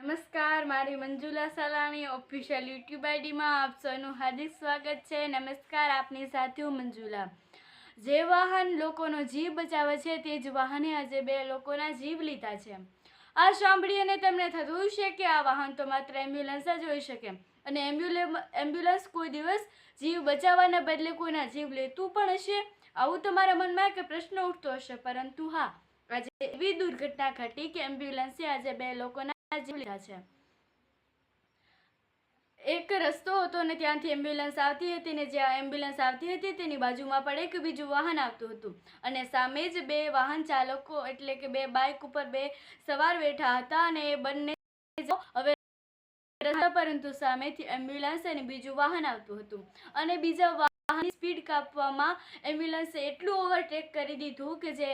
નમસ્કાર, મારી Manjula Salani official YouTube આઈડીમાં આપ સૌનું હાર્દિક સ્વાગત છે. નમસ્કાર આપની સાથે મંજુલા. જે વાહન લોકોનો જીવ બચાવે છે, તે જ વાહને આજે બે લોકોના જીવ લીધા છે. આ સાંભળી અને તમને થતું છે કે આ વાહન તો માત્ર એમ્બ્યુલન્સ જ હોઈ શકે. અને એમ્બ્યુલન્સ કોઈ દિવસ જીવ બચાવવાના બદલે કોઈના જીવ લેતું પણ હશે. આવું તમારા મનમાં કે પ્રશ્ન ઉઠતો હશે. પરંતુ હા, આજે એવી દુર્ઘટના ઘટી કે એમ્બ્યુલન્સે આજે બે લોકોના છે. એક રસ્તો હતો અને ત્યાંથી એમ્બ્યુલન્સ આવતી હતી ને જ્યાં એમ્બ્યુલન્સ આવતી હતી તેની બાજુમાં પણ એક બીજું વાહન આવતું હતું. અને સામે જ બે વાહન ચાલકો એટલે કે બે બાઇક ઉપર બે સવાર બેઠા હતા અને એ બંને હવે પરંતુ સામેથી એમ્બ્યુલન્સ અને બીજું વાહન આવતું હતું. અને બીજા વાહનની સ્પીડ કાપવામાં એમ્બ્યુલન્સે એટલું ઓવરટેક કરી દીધું કે જે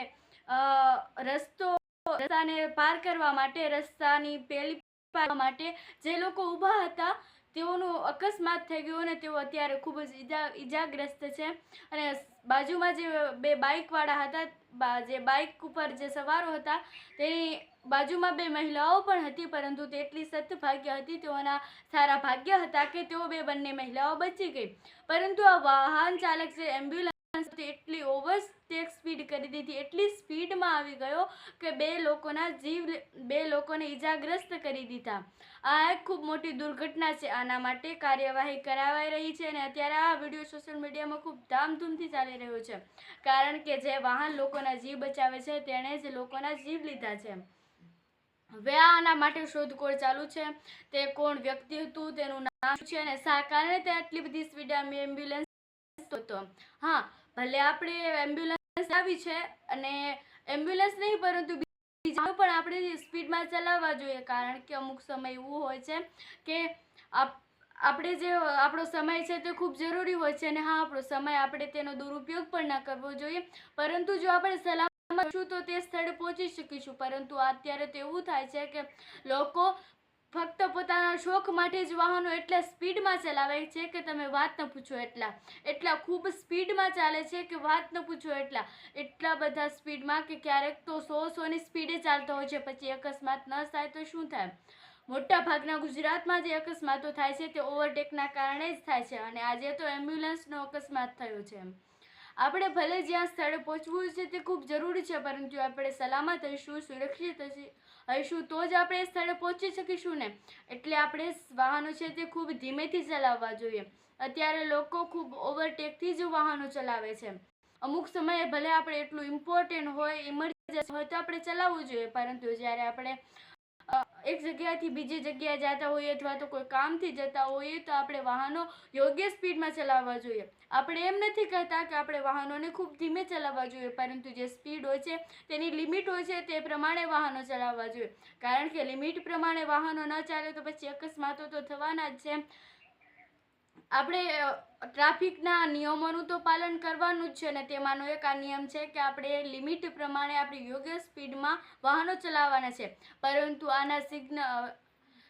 રસ્તો રસ્તાને પાર કરવા માટે, રસ્તાની પેલી પાર માટે જે લોકો ઊભા હતા, તેઓનું અકસ્માત થઈ ગયું અને તેઓ અત્યારે ખૂબ જ ઈજા, ઈજાગ્રસ્ત છે. અને બાજુમાં જે બે બાઇકવાળા હતા જે બાઇક ઉપર જે સવારો હતા, તેની બાજુમાં બે મહિલાઓ પણ હતી, પરંતુ તેટલી સદભાગ્ય હતી, તેઓના સારા ભાગ્ય હતા કે તેઓ બે બંને મહિલાઓ બચી ગઈ. પરંતુ આ વાહન ચાલક જે એમ્બ્યુલન્સ એટલી ઓવર ટેક સ્પીડ કરી દીધી, એટલી સ્પીડમાં આવી ગયો કે બે લોકોના જીવ, બે લોકોને ઈજાગ્રસ્ત કરી દીધા. આ એક ખૂબ મોટી દુર્ઘટના છે, આના માટે કાર્યવાહી કરાવાઈ રહી છે અને અત્યારે આ વીડિયો સોશિયલ મીડિયામાં ખૂબ ધામધૂમથી ચાલી રહ્યો છે, કારણ કે જે વાહન લોકોના જીવ બચાવે છે, તેણે જ લોકોના જીવ લીધા છે. હવે આના માટે શોધખોળ ચાલુ છે, તે કોણ વ્યક્તિ હતું, તેનું નામ છે અને શા કારણે તે આટલી બધી સ્પીડ એમ્બ્યુલન્સ હતો? હા ભલે આપણે એમ્બ્યુલન્સ આવી છે અને એમ્બ્યુલન્સ નહીં, પરંતુ બીજા પણ આપણે સ્પીડમાં ચલાવવા જોઈએ. કારણ કે અમુક સમય એવું હોય છે કે આપણે જે આપણો સમય છે તે ખૂબ જરૂરી હોય છે અને હા, આપણો સમય આપણે તેનો દુરુપયોગ પણ ન કરવો જોઈએ. પરંતુ જો આપણે સલામત છું તો તે સ્થળે પહોંચી શકીશું. પરંતુ અત્યારે તો એવું થાય છે કે લોકો ફક્ત પોતાના શોખ માટે જ વાહનો એટલા સ્પીડમાં ચલાવે છે કે તમે વાત ન પૂછો એટલા. એટલા ખૂબ સ્પીડમાં ચાલે છે કે વાત ન પૂછો એટલા. એટલા બધા સ્પીડમાં કે ક્યારેક તો સો સોની સ્પીડે ચાલતો હોય છે, પછી અકસ્માત ન થાય તો શું થાય? મોટા ભાગના ગુજરાતમાં જે અકસ્માતો થાય છે તે ઓવરટેકના કારણે જ થાય છે અને આજે તો એમ્બ્યુલન્સનો અકસ્માત થયો છે. આપણે ભલે જ્યાં સ્થળે પહોંચવું છે તે ખૂબ જરૂરી છે, પરંતુ આપણે સલામત હઈશું, સુરક્ષિત હઈશું, તો જ આપણે એ સ્થળે પહોંચી શકીશું ને. એટલે આપણે વાહનો છે તે ખૂબ ધીમેથી ચલાવવા જોઈએ. અત્યારે લોકો ખૂબ ઓવરટેકથી જ વાહનો ચલાવે છે. અમુક સમયે ભલે આપણે એટલું ઇમ્પોર્ટન્ટ હોય ઇમરજન્સી હોય તો આપણે ચલાવવું જોઈએ, પરંતુ જ્યારે આપણે એક જગ્યાથી બીજી જગ્યાએ જતા હોઈએ અથવા તો કોઈ કામથી જતા હોઈએ તો આપણે વાહનો યોગ્ય સ્પીડમાં ચલાવવા જોઈએ. આપણે એમ નથી કહેતા કે આપણે વાહનોને ખૂબ ધીમે ચલાવવા જોઈએ, પરંતુ જે સ્પીડ હોય છે, તેની લિમિટ હોય છે, તે પ્રમાણે વાહનો ચલાવવા જોઈએ. કારણ કે લિમિટ પ્રમાણે વાહનો ન ચાલે તો પછી અકસ્માતો તો થવાના જ છે. આપણે ટ્રાફિકના નિયમોનું તો પાલન કરવાનું જ છે ને તેમાંનો એક આ નિયમ છે કે આપણે લિમિટ પ્રમાણે આપણી યોગ્ય સ્પીડમાં વાહનો ચલાવવાના છે. પરંતુ આના સિગ્ન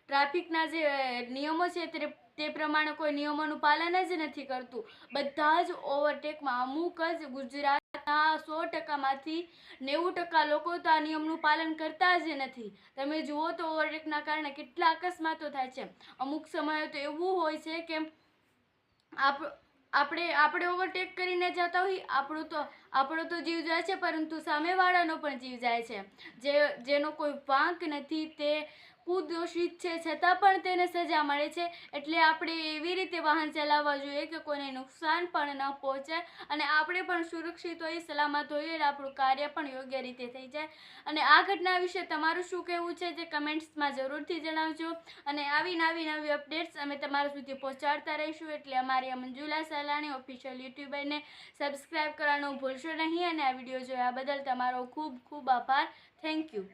ટ્રાફિકના જે નિયમો છે તે તે પ્રમાણે કોઈ નિયમોનું પાલન જ નથી કરતું. બધા જ ઓવરટેકમાં અમુક જ ગુજરાતના સો ટકામાંથી નેવું ટકા લોકો તો આ નિયમનું પાલન કરતા જ નથી. તમે જુઓ તો ઓવરટેકના કારણે કેટલા અકસ્માતો થાય છે. અમુક સમયે તો એવું હોય છે કે આપ, આપણે આપણે ઓવરટેક કરીને જતા હોઈએ, આપણું તો, આપણો તો જીવ જાય છે, પરંતુ સામેવાળાનો પણ જીવ જાય છે. જે, જેનો કોઈ વાંક નથી, તે કુદોષિત છે, છતાં પણ તેને સજા મળે છે. એટલે આપણે એવી રીતે વાહન ચલાવવા જોઈએ કે કોઈને નુકસાન પણ ન પહોંચે અને આપણે પણ સુરક્ષિત હોઈએ સલામત હોઈએ અને આપણું કાર્ય પણ યોગ્ય રીતે થઈ જાય. અને આ ઘટના વિશે તમારું શું કહેવું છે તે કમેન્ટ્સમાં જરૂરથી જણાવજો. અને આવી નવી નવી અપડેટ્સ અમે તમારા સુધી પહોંચાડતા રહીશું. એટલે અમારી મંજુલા સલાણી ઓફિશિયલ યુટ્યુબરને સબસ્ક્રાઈબ કરવાનું ભૂલશો નહીં. અને આ વીડિયો જોયા બદલ તમારો ખૂબ ખૂબ આભાર. Thank you